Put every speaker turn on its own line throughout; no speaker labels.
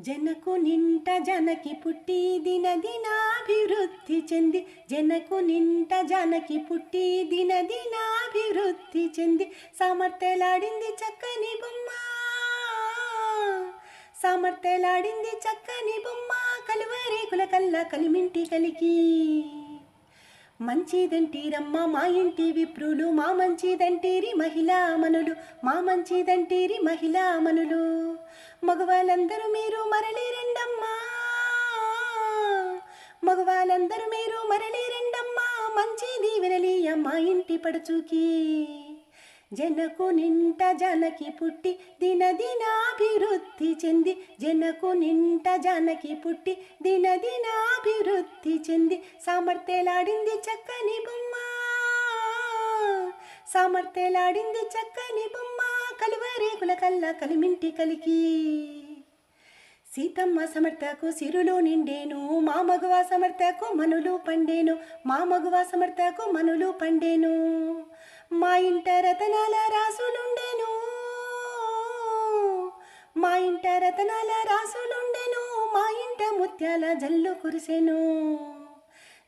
జనకు నింట జనకి పుట్టి దిన దినాభివృద్ధి చెంది. జనకు నింట జనకి పుట్టి దిన దినాభివృద్ధి చెంది. సమర్థలాడింది చక్కని బొమ్మ. సమర్థలాడింది చక్కని బొమ్మ. కలువరేకుల కల్లా కలిమింటి కలికి. మంచిదంటీరమ్మ మా ఇంటి విప్రులు మా మంచిదంటీరి మహిళా మనులు మా మంచిదంటీరి మహిళా మనులు. మగవాళ్ళందరూ మీరు మరలి రెండమ్మా. మగవాళ్ళందరూ మీరు మరలి రెండమ్మా. మంచిది వినలీయ మా ఇంటి పడచూకి. జనకు నింట జనకి పుట్టి దిన దినాభివృద్ధి చెంది. జనకు నింట జనకి పుట్టి దిన దినాభివృద్ధి చెంది. సామర్థ్యలాడింది చక్కని బొమ్మ. సామర్థ్యలాడింది చక్కని బొమ్మ. కలువరేకుల కల్లా కలిమింటి కలికి. సీతమ్మ సమర్థకు సిరులో నిండేను. మా మగువ సమర్థకు మనులు పండేను. మా మగువ సమర్థకు మనులు పండేను. మా ఇంట రతనాల రాసులుండెను. మా ఇంట రతనాల రాసులుండెను. మా ఇంట ముత్యాల జల్లు కురిసెను.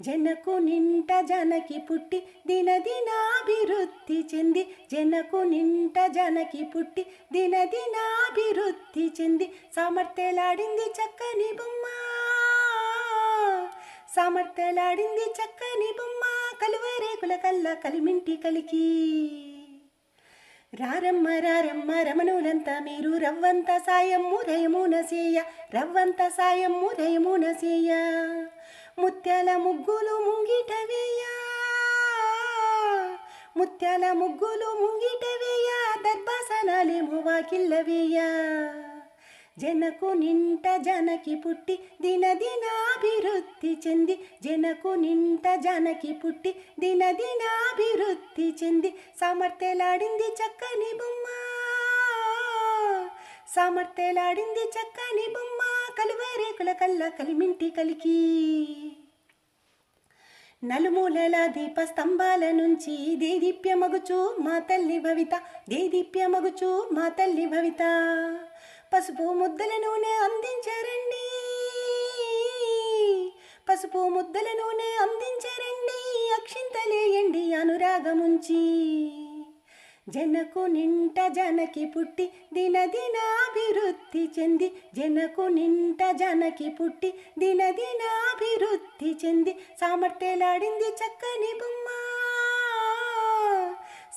జనకు నింట జనకి పుట్టి దిన దినాభివృద్ధి చెంది జనకు నింట జనకి పుట్టి దిన దినాభివృద్ధి చెంది సామర్థ్యలాడింది చక్కని బొమ్మ. సామర్థ్యలాడింది చక్కని బొమ్మ కలువరేకుల కల్లా కలిమింటి కలికి. రారమ్మ రారమ్మ రమణులంతా మీరు రవ్వంత సాయం రయమున సేయ. రవ్వంత సాయం రయమున సేయ. ముత్యాల ముగ్గులు ముంగిట వేయ. ముత్యాల ముగ్గులు ముంగిట వేయ. దర్భాసనాలేమో వాకిల్ల వేయ. జనకు నింట జనకి పుట్టి దిన దినాభివృద్ధి చెంది జనకు నింట జనకి పుట్టి దిన దినాభివృద్ధి చెంది సామర్థ్యలాడింది చక్కని బొమ్మ. సామర్థ్యలాడింది చక్కని బొమ్మ కలువరేకుల కల్లా కలిమింటి కలికి. నలుమూలల దీప స్తంభాల నుంచి దేదీప్యమగుచు మా తల్లి భవిత దేదీప్యమగుచు మా తల్లి భవిత. పసుపు ముద్దల నూనె అందించరండి. పసుపు ముద్దల నూనె అందించరండి. అక్షింతలేయండి అనురాగముంచి. జనకు నింట జనకి పుట్టి దినదినాభివృద్ధి చెంది జనకు నింట జనకి పుట్టి దినదినాభివృద్ధి చెంది సామర్థ్యలాడింది చక్కని బొమ్మ.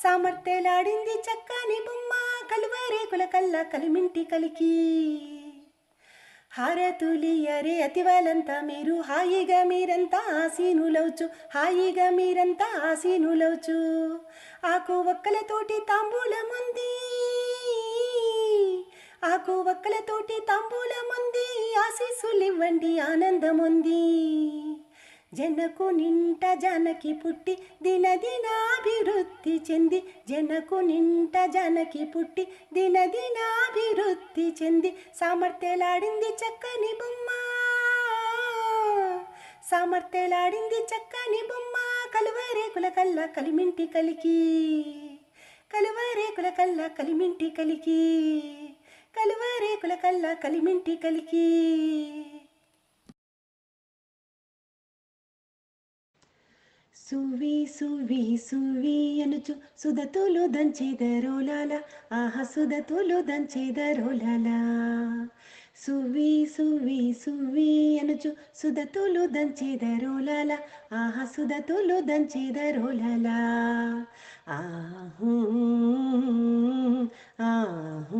సామర్థ్యలాడింది చక్కని బొమ్మ. కలువరేకుల కల్లా కలిమింటి కలికి. హారతులియరే అతివాలంతా మీరు హాయిగా మీరంతా ఆసీనులవుచు హాయిగా మీరంతా ఆసీనులవుచు ఆకు ఒక్కలతోటి తాంబూలముంది ఆకు ఒక్కలతోటి తాంబూలముంది ఆశీస్సులివ్వండి ఆనందముంది. జనకు నింట జనకి పుట్టి దిన దినాభివృద్ధి చెంది. జనకు నింట జనకి పుట్టి దిన దినాభివృద్ధి చెంది. సామర్థ్యలాడింది చక్కని బొమ్మ. సామర్థ్యలాడింది చక్కని బొమ్మ. కలువరేకుల కల్లా కలిమింటి కలికి. కలువరేకుల కల్లా కలిమింటి కలికి. కలువరేకుల కల్లా కలిమింటి కలికి. సువి సువి సువి అనుచు. సుధతులు దంచెదరోలాల ఆహా సుధతులు దంచెదరోలాల సువి సువి సువి అనుచు. సుధతులు దంచెదరోలాల ఆహా సుధతులు దంచెదరోలాల ఆ ఆహూ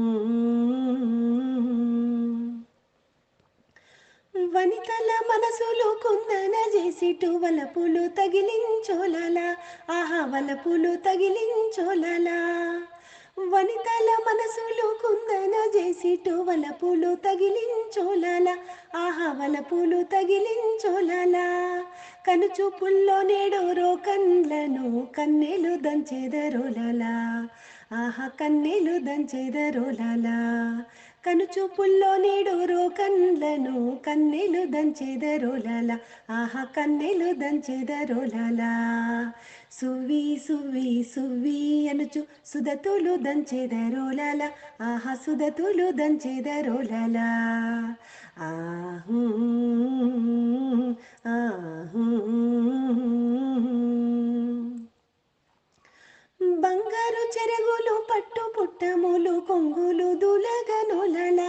వనితల మనసులు కుందన చేసిటు వలపులు తగిలించోలలా ఆహా వలపులు తగిలించోలలా. వనితల మనసులు కుందన చేసిటు వలపులు తగిలించోలలా ఆహా వలపులు తగిలించోలలా. కనుచూపుల్లో నేడోరో కండ్లను కన్నెలు దంచెదరోలలా. ఆహా కన్నీలు దంచెదరోలలా కనుచూపుల్లో నీడూరు కన్లను కన్నీలు దంచెదరోలల ఆహా కన్నీలు దంచెదరోలల సువి సువి సువి అనుచు సుదతులు దంచెదరోలల ఆహా సుదతులు దంచెదరోలల ఆహూ ఆహూ బంగారు చెరగులు పట్టు పుట్టములు కొంగులు దులగనులల.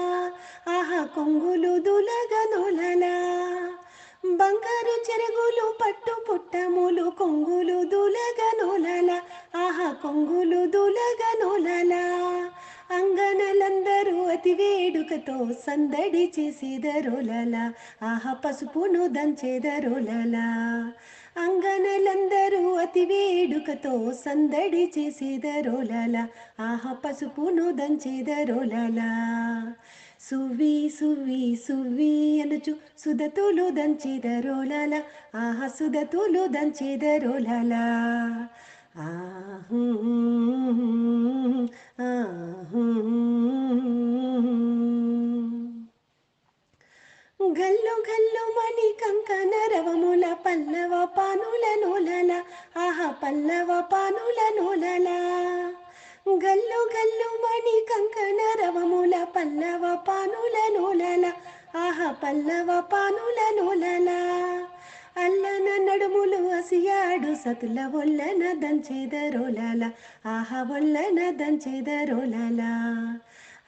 ఆహా కొంగులు దులగనులల. బంగారు చెరగులు పట్టు పుట్టములు కొంగులు దులగనులల. ఆహా కొంగులు దులగనులల. అంగనలందరూ అతి వేడుకతో సందడి చేసేదరులల. ఆహా పసుపును దంచేదరులలా. అంగనలందరూ అతి వేడుకతో సందడి చేసేదరోలల ఆహ పసుపును దంచేదరోలల సువి సువి సువి అనుచు సుధతులు దంచేదరోలల ఆహ సుధతులు దంచేదరోలల ఆహూ ఆహూ గల్లు గల్లు మణి కంకణ రవముల పల్లవ పానుల నూలల ఆహా పల్లవ పానుల నూలల. గల్లు గల్లు మణి కంకణ రవముల పల్లవ పానుల నూలల ఆహా పల్లవ పానుల నూలల. అల్లన నడుములు అసియాడు సతుల ఒల్లన దంచేదరోలల ఆహా ఒల్లన దంచేదరోలల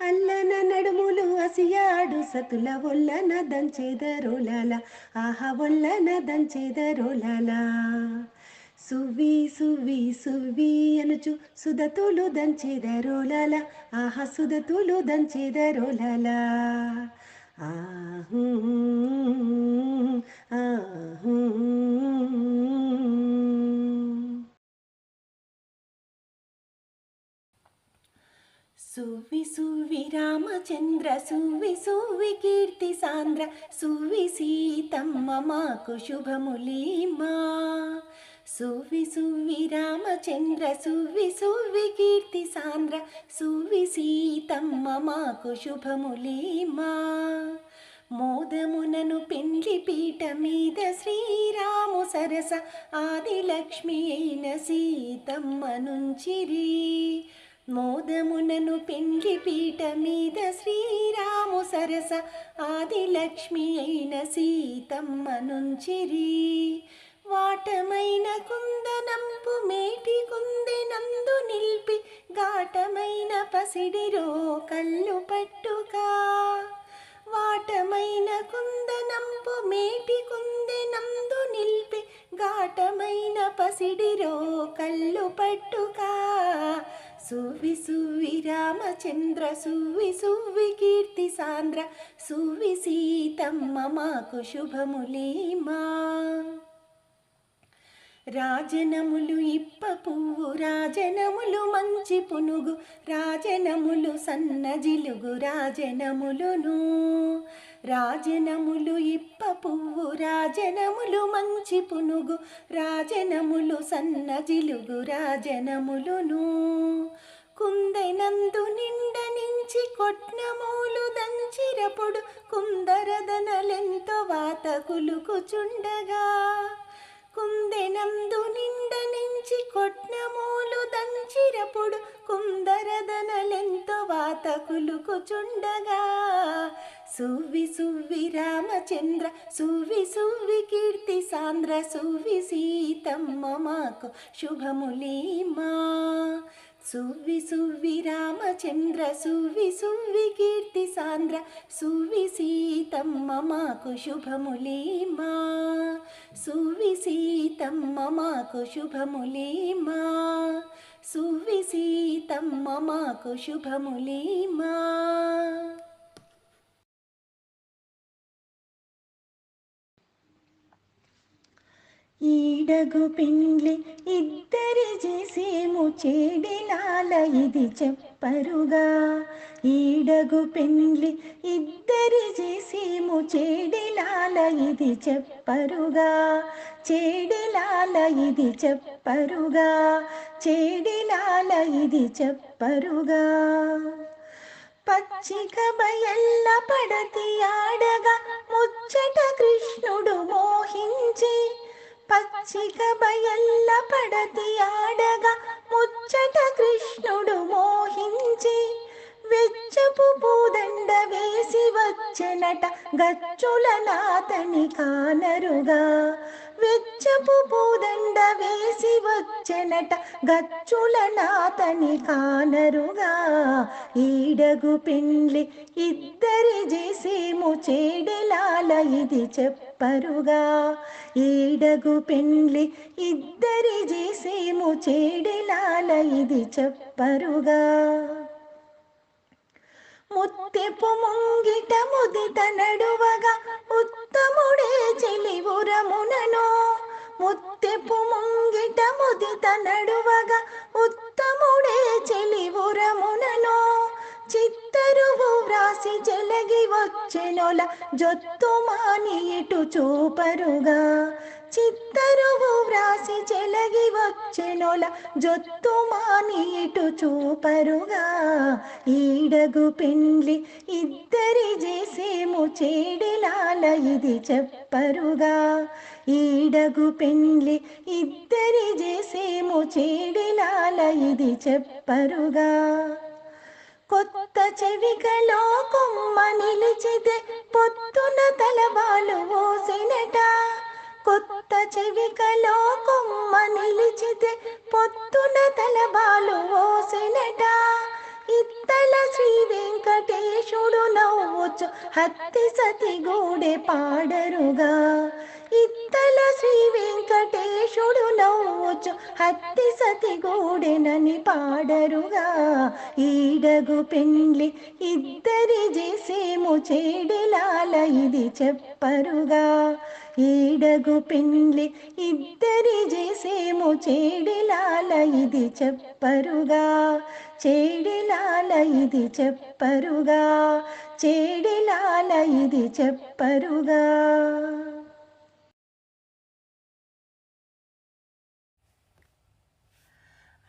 అల్లన నడుములు అసియాడు సతుల ఒల్లన దంచేదరోలల. ఆహ ఒల్లన దంచేదరోలల. సువి సువి సువి అనుచు సుదతులు దంచేదరోలల. ఆహ సుదతులు దంచేదరోలల. ఆహు ఆహు. సువి సువి రామచంద్ర సువి సువి కీర్తి సాంద్ర సువి సీతమ్మ మాకు శుభములీమా. సువి సువి రామచంద్ర సువి సువి కీర్తి సాంద్ర సువి సీతమ్మ మాకు శుభములీమా. మోదమునను పెండ్లి పీట మీద శ్రీరాము సరస ఆదిలక్ష్మి అయిన సీతమ్మ నుంచిరీ. మోదమునను పెండ్లి పీట మీద శ్రీరాము సరస ఆదిలక్ష్మి అయిన సీతమ్మ నుంచిరి వాటమైన కుందనంపు మేటి కుందెనందు నిల్పి ఘాటమైన పసిడిరో కళ్ళు పట్టుగా వాటమైన కుందనంపు మేటి కుందెనందు నిల్పి ఘాటమైన పసిడిరో కళ్ళు పట్టుగా సువి సువి రామచంద్ర సువి సువి కీర్తి సాంద్ర సువి సీతమ్మ మాకు శుభములేమా. రాజనములు ఇప్ప పువ్వు రాజనములు మంచి పునుగు రాజనములు సన్నజిలుగు రాజనములును రాజనములు ఇప్ప పువ్వు రాజనములు మంచి పునుగు రాజనములు సన్నజిలుగు రాజనములును కుందెనందు నిండ నుంచి కొట్నమూలు దంచిరపుడు కుందరదనలెంతో వాత కులుకుచుండగా. కుందెనందు నిండ నుంచి కొట్నమూలు దంచిరపుడు కుందరదనలెంతో వాత కులుకుచుండగా. సువి సువి రామచంద్ర సువి సువి కీర్తి సాంద్ర సువి సీతమ్మ మాకు శుభములీమా. సువి సువి రామచంద్ర సువి సువి కీర్తి సాంద్ర సువి సీతమ్మ మాకు శుభములీమా. సువి సీతమ్మ మాకు శుభములీమా. సువి సీతమ్మ మాకు శుభములీమా. ఈడగు పిండ్లి ఇద్దరి చేసేము చేడిలాల ఇది చెప్పరుగా. ఈడగు పెండ్లి ఇద్దరి చేసేము చేడిలాల ఇది చెప్పరుగా. చేడిలాల ఇది చెప్పరుగా. చేడిలాల ఇది చెప్పరుగా.
పచ్చిక బయల్ల పడతి ఆడగా ముచ్చట కృష్ణుడు మోహించి పచ్చిక బయల్ల పడతి ఆడగా ముచ్చట కృష్ణుడు మోహించి వెచ్చపు పూదండ వేసి వచ్చనట గచ్చుల నాతని కానరుగా. వెచ్చపు పూదండ వేసి వచ్చెనట గచ్చుల నాతని కానరుగా. ఈడగు పెండ్లి ఇద్దరి చేసేము చేడెలాల ఇది చెప్పరుగా. ఈడగు పెండ్లి ఇద్దరి చేసేము చేడెలాల ఇది చెప్పరుగా. ముత్తెపు ముంగిట ముదిత నడువగా ఉత్తముడే చెలి ఉరమునను ముత్తెపు ముంగిట ముదిత నడువగా ఉత్తముడే చెలివురమునను చిత్తరువు వ్రాసి చెలగి వచ్చెనొల జొత్తు మాని ఇటు చూపరుగా. చిత్తరువు వ్రాసి చెలగి వచ్చెనొల జొత్తు మాని ఇటు చూపరుగా. ఈడగు పెండ్లి ఇద్దరి చేసేము చేడిలాల ఇది చెప్పరుగా. ఈడగు పెండ్లి ఇద్దరి చేసేము చేడిలాల ఇది చెప్పరుగా. కొత్త చెవికలో కొమ్మ నిలిచితే పొత్తున తలవాలు ఓసినట. కొత్త చెవికలో కొమ్మ నిలిచితే పొత్తున తలబాలు ఓసెనట. ఇత్తల శ్రీ వెంకటేశుడు నవ్వుచు హత్తి సతి గూడె పాడరుగా. ఇత్తల శ్రీ వెంకటేశుడు నవ్వుచు హత్తి సతి గూడెనని పాడరుగా. ఈడగు పెండ్లి ఇద్దరి చేసేము చేడిలాల ఇది చెప్పరుగా. ఈడగు పెండ్లి ఇద్దరి చేసేము చేడిలాల ఇది చెప్పరుగా. చేడిలాల ఇది చెప్పరుగా. చేడిలాల ఇది చెప్పరుగా.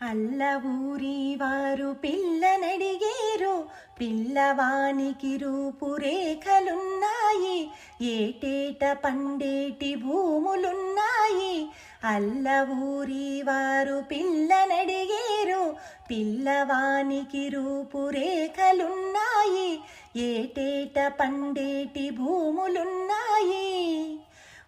అల్ల ఊరి వారు పిల్లనడిగేరు పిల్లవానికి రూపురేఖలున్నాయి ఏటేట పండేటి భూములున్నాయి. అల్ల ఊరి వారు పిల్లనడిగేరు పిల్లవానికి రూపురేఖలున్నాయి ఏటేట పండేటి భూములున్నాయి.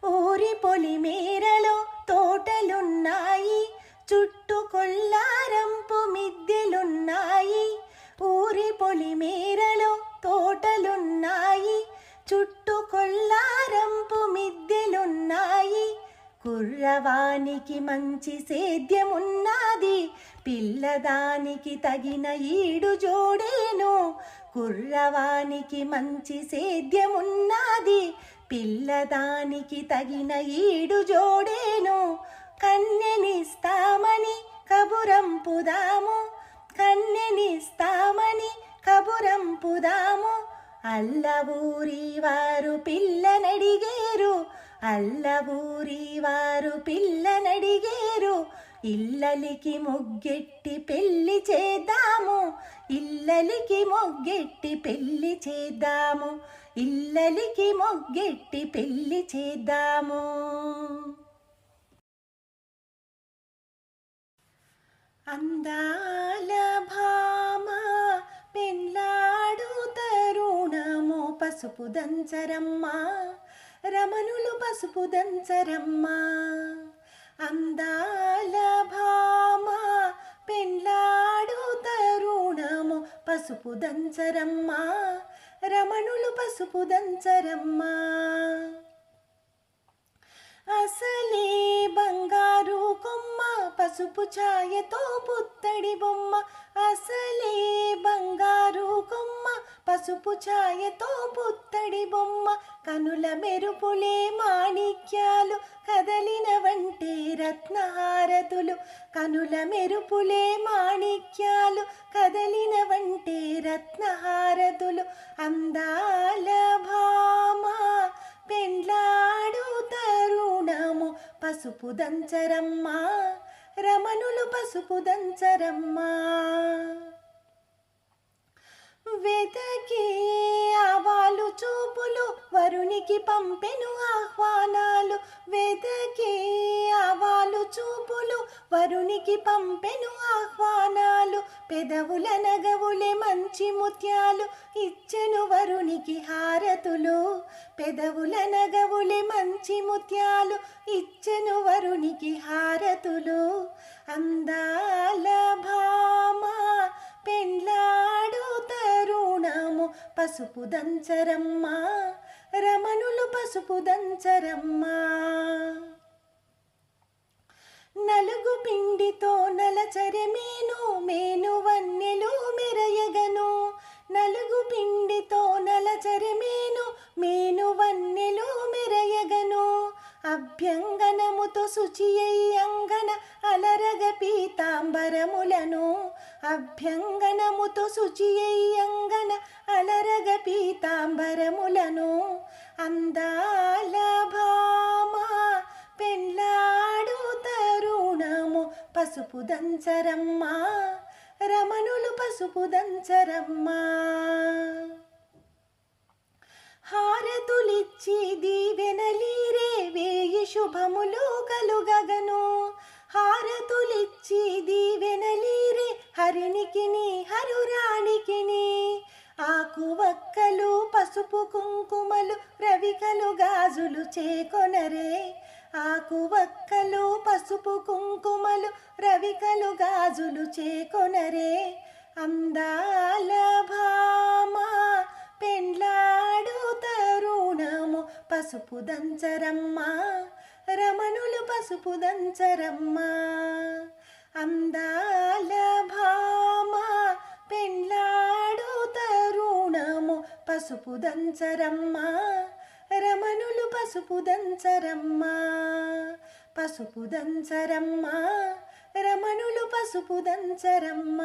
ఊరి పొలి మేరలో తోటలున్నాయి చుట్టూ కొల్లారంపు మిద్దెలున్నాయి. ఊరి పొలి మేరలో తోటలున్నాయి. చుట్టూ కొల్లారంపు మిద్దెలున్నాయి. కుర్రవానికి మంచి సేద్యమున్నది. పిల్లదానికి తగిన ఈడు జోడేను. కుర్రవానికి మంచి సేద్యమున్నది. పిల్లదానికి తగిన ఈడు జోడేను. కన్యనిస్తామని కబురంపుదాము కన్యనిస్తామని కబురంపుదాము అల్ల ఊరి వారు పిల్లనడిగేరు. అల్ల ఊరి వారు పిల్లనడిగేరు. ఇల్లలికి మొగ్గెట్టి పెళ్ళి చేద్దాము. ఇల్లలికి మొగ్గెట్టి పెళ్ళి చేద్దాము. ఇల్లలికి మొగ్గెట్టి పెళ్ళి చేద్దాము. అందాల భామ పెళ్ళాడు తరుణము పసుపు దంచరమ్మ రమణులు పసుపు దంచరమ్మ. అందాల భామ పెళ్ళాడు తరుణము పసుపు దంచరమ్మ రమణులు పసుపు దంచరమ్మ. అసలే బంగారు కొమ్మ పసుపు ఛాయతో పుత్తడి బొమ్మ. అసలే బంగారు కొమ్మ పసుపు ఛాయతో పుత్తడి బొమ్మ. కనుల మెరుపులే మాణిక్యాలు కదలిన వంటే రత్నహారతులు. కనుల మెరుపులే మాణిక్యాలు కదలిన వంటే రత్నహారతులు. అందాల భామా పెండ్లాడు తరుణము. పసుపు దంచరమ్మ రమణులు పసుపు దంచరమ్మ. వెతకి ఆవాలు చూపులు వరునికి పంపెను ఆహ్వానాలు. వెతకి ఆవాలు చూపులు పైకి పంపెను ఆహ్వానాలు పెదవుల నగవులే మంచి ముత్యాలు ఇచ్చెను వరునికి హారతులు. పెదవుల నగవులే మంచి ముత్యాలు ఇచ్చెను వరునికి హారతులు. అందాల భామ పెండ్లాడు తరుణము పసుపు దంచరమ్మ రమణులు పసుపు దంచరమ్మా. నలుగు పిండితో నలచరె మేను మేను వన్నెలు మెరయగను. నలుగు పిండితో నలచరె మేను మేను వన్నెలు మెరయగను. అభ్యంగనముతో శుచి అంగన అలరగ పీతాంబరములను. అభ్యంగనముతో శుచి అంగన అలరగ పీతాంబరములను. అందాల భామా పెళ్ళాడు తరుణము. పసుపు దంచరమ్మ. రమణులు పసుపు దంచరమ్మ. హారతులిచ్చి దీవెనలీరే వేయి శుభములు కలుగగను. హారతులిచ్చి దీవెనలీరే హరినికిని హరురాణికిని. ఆకు వక్కలు పసుపు కుంకుమలు రవికలు గాజులు చేకొనరే. ఆకు వక్కలు పసుపు కుంకుమలు రవికలు గాజులు చేకొనరే. అందాల భామ పెండ్లాడు తరుణము పసుపు దంచరమ్మ. రమణులు పసుపు దంచరమ్మ. అందాల భామ పెండ్లాడు తరుణము పసుపు దంచరమ్మ. రమణులు పసుపు దంచరమ్మ పసుపు దంచరమ్మ రమణులు పసుపు దంచరమ్మ.